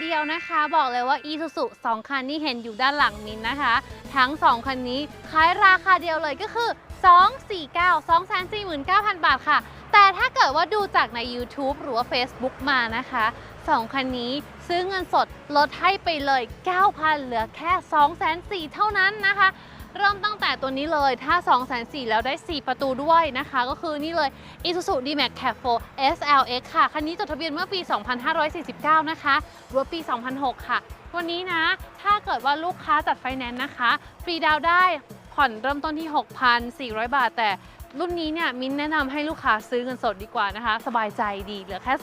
เดียวนะคะ บอกเลยว่า Isuzu 2 คันที่เห็นอยู่ด้านหลังมินนะคะ ทั้ง 2 คันนี้ขายราคาเดียวเลยก็คือ 249 249,000 บาทค่ะ แต่ถ้าเกิดว่าดูจากใน YouTube หรือว่า Facebook มานะคะ 2 คันนี้ซื้อเงินสดลดให้ไปเลย 9,000 เหลือแค่ 2,400เท่านั้นนะคะ เริ่มตั้งแต่ตัวนี้เลยถ้า 2,400แล้วได้ 4 ประตูด้วยนะคะ ก็คือนี่เลย Isuzu D-Max Cab 4 SLX ค่ะ คันนี้จดทะเบียนเมื่อปี 2549 นะคะรถปี 2006 ค่ะ วันนี้นะ ถ้าเกิดว่าลูกค้าจัดไฟแนนซ์นะคะ ฟรีดาวได้ผ่อนเริ่มต้นที่ 6,400 บาท แต่ รุ่นนี้เนี่ยมิ้นแนะนำให้ลูกค้าซื้อเงินสดดีกว่านะคะ สบายใจดีเหลือแค่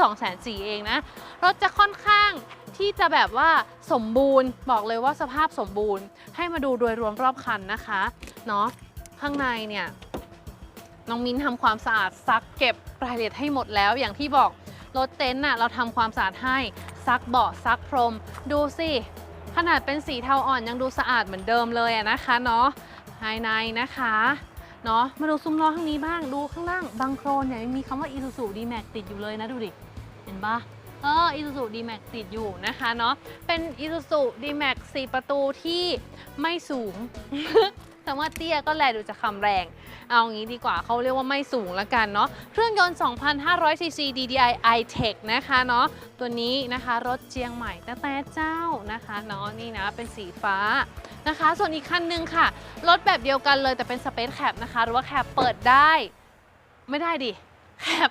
2,400เองนะ รถจะค่อนข้างที่จะแบบว่าสมบูรณ์ บอกเลยว่าสภาพสมบูรณ์ ให้มาดูโดยรวมรอบคันนะคะเนาะข้างในเนี่ยน้องมิ้นทำความสะอาดซักเก็บรายละเอียดให้หมดแล้วอย่างที่บอกรถเต็นท์น่ะเราทำความสะอาดให้ซักเบาะซักพรม ดูสิขนาดเป็นสีเทาอ่อนยังดูสะอาดเหมือนเดิมเลยนะคะเนาะภายในนะคะ เนาะมาดูซุ้มล้อข้างนี้บ้างดูข้างล่างบางโครนเนี่ยยังมีคำว่า Isuzu D-Max ติดอยู่เลยนะดูดิ เห็นปะเออ Isuzu D-Max ติดอยู่นะคะเนาะเป็น Isuzu D-Max 4 ประตูที่ไม่สูงแต่ว่าเตี้ยก็แลดูจะคำแรง เอางี้ดีกว่าเขาเรียกว่าไม่สูงละกันเนาะเครื่องยนต์ 2,500ซีซี DDI i-Tech นะคะเนาะตัวนี้นะคะรถเจียงใหม่แต่แต่เจ้านะคะเนาะนี่นะเป็นสีฟ้า นะคะ ส่วนอีกคันหนึงค่ะ รถแบบเดียวกันเลยแต่เป็น Space Cab นะคะ หรือว่าแคบเปิดได้ ไม่ได้ดิแคบ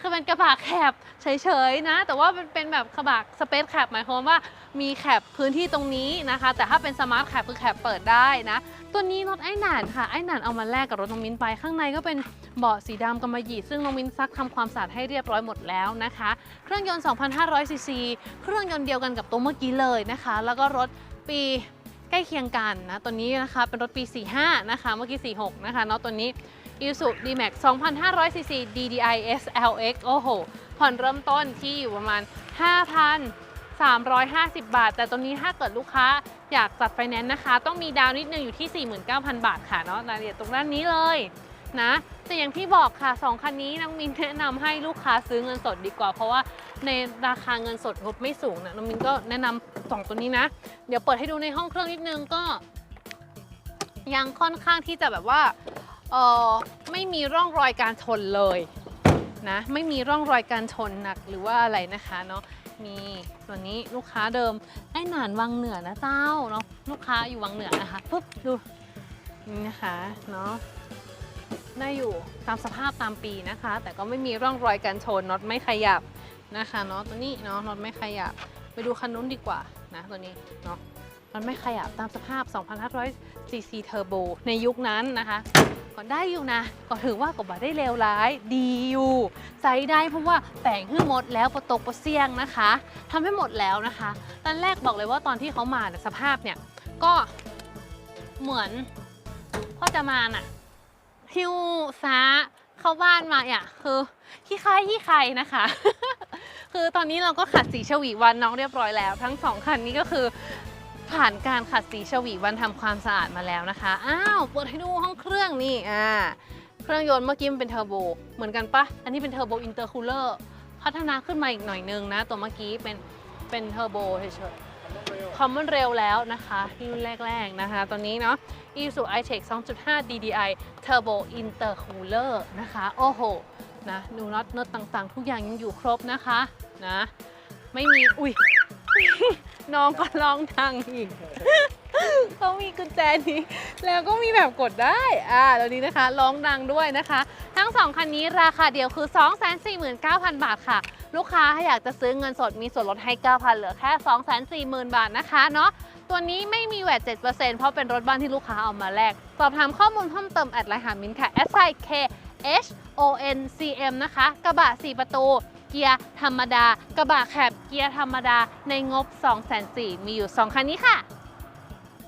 คือเป็นกระบะแคบเฉยๆนะ แต่ว่ามันเป็นแบบกระบะสเปซแคบหมายความว่ามีแคบพื้นที่ตรงนี้นะคะ แต่ถ้าเป็นสมาร์ทแคบคือแคบเปิดได้นะตัวนี้รถไอ้หนานค่ะไอ้หนานเอามาแลกกับรถน้องมิ้นไปข้างในก็เป็นเบาะสีดำกำมะหยี่ซึ่งน้องมิ้นซักทำความสะอาดให้เรียบร้อยหมดแล้วนะคะ เครื่องยนต์ 2,500ซีซีเครื่องยนต์เดียวกันกับตัวเมื่อกี้เลยนะคะ แล้วก็รถปี ใกล้เคียงกันนะ ตัวนี้นะคะเป็นรถปี 45 นะคะ เมื่อกี้ 46 นะคะเนาะตัวนี้ Isuzu D-Max 2,500 cc DDI SLX โอ้โห ผ่อนเริ่มต้นที่อยู่ประมาณ 5,350 บาท แต่ตัวนี้ถ้าเกิดลูกค้าอยากจัดไฟแนนซ์นะคะ ต้องมีดาวน์นิดนึงอยู่ที่ 49,000 บาทค่ะเนาะรายละเอียดตรงด้านนี้เลย นะ แต่อย่างที่บอกค่ะ 2 คันนี้น้องมินแนะนำให้ลูกค้าซื้อเงินสดดีกว่า เพราะว่าในราคาเงินสดงบไม่สูงนะน้องมินก็แนะนำสองตัวนี้นะ เดี๋ยวเปิดให้ดูในห้องเครื่องนิดนึงก็ ยังค่อนข้างที่จะแบบว่าเออไม่มีร่องรอยการชนเลยนะไม่มีร่องรอยการชนหนักหรือว่าอะไรนะคะเนาะมีตัวนี้ลูกค้าเดิมไอ้หนานวังเหนือนะเจ้าเนาะลูกค้าอยู่วังเหนือนะคะปุ๊บดูนี่นะคะเนาะ ได้อยู่ตามสภาพตามปีนะคะ แต่ก็ไม่มีร่องรอยการชนน็อตไม่ขยับนะคะเนาะตัวนี้เนาะน็อตไม่ขยับ ไปดูคันนู้นดีกว่านะตัวนี้เนาะน็อตไม่ขยับตามสภาพ 2,500 cc Turbo ในยุคนั้นนะคะก็ได้อยู่นะ ก็ถือว่าก็บ่ได้เลวร้ายดีอยู่ใช้ได้เพราะว่าแต่งให้หมดแล้วประตกประเสียงนะคะทำให้หมดแล้วนะคะ ตอนแรกบอกเลยว่าตอนที่เขามาเนี่ยสภาพเนี่ยก็เหมือนพ่อจะมาน่ะ ฮิวซาเข้าบ้านมาอะคือขี้ใครขี้ใครนะคะ คือตอนนี้เราก็ขัดสีฉวีวันน้องเรียบร้อยแล้ว ทั้งสองคันนี้ก็คือผ่านการขัดสีฉวีวันทำความสะอาดมาแล้วนะคะอ้าวเปิดให้ดูห้องเครื่องนี่อ่าเครื่องยนต์เมื่อกี้มันเป็นเทอร์โบเหมือนกันปะอันนี้เป็นเทอร์โบอินเตอร์คูลเลอร์พัฒนาขึ้นมาอีกหน่อยนึงนะ ตัวเมื่อกี้เป็นเป็นเทอร์โบเฉยๆ คอมมอนเร็วแล้วนะคะรุ่นแรกๆนะคะตัวนี้เนาะ Isuzu i-Tech 2.5 DDI Turbo Intercooler นะคะ โอ้โห นะดูน็อตเนิร์ดต่างๆ ทุกอย่างยังอยู่ครบนะคะนะ ไม่มี อุ้ยน้องก็ร้องดังอีกเขามีกุญแจนี้ แล้วก็มีแบบกดได้ อ่าแล้วนี้นะคะ ร้องดังด้วยนะคะ ทั้งสองคันนี้ราคาเดียวคือ 249,000 บาทค่ะ ลูกค้าถ้าอยากจะซื้อเงินสดมีส่วนลดให้ 9,000 เหลือแค่ 240,000 บาทนะคะเนาะตัวนี้ไม่มีแวด7%เพราะเป็นรถบ้านที่ลูกค้าเอามาแลกสอบถามข้อมูลเพิ่มเติมแอดไลน์หามินค่ะ s i k h o n c m นะคะ กระบะ 4 ประตูเกียร์ธรรมดา กระบะแคบเกียร์ธรรมดา ในงบ 2 4 0 0 0มีอยู่ 2 คันนี้ค่ะ